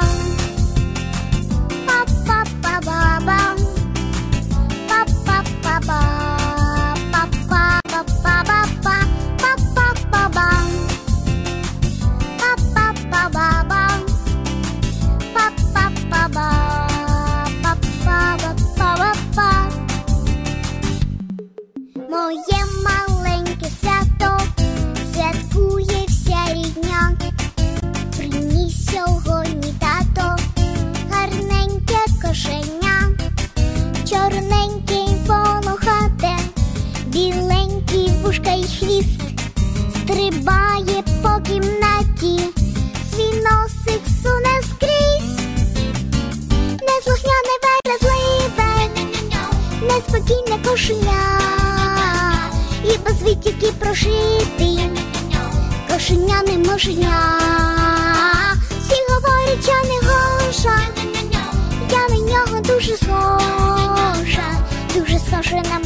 か Вушка і хвіст стрибає по кімнаті, свій носик суне скрізь, неслухняне верезливе, неспокійне кошеня, і без витіки прошитий, кошеня не можня. Всі говорять, я не гоша, я на нього дуже схожа, дуже схожа на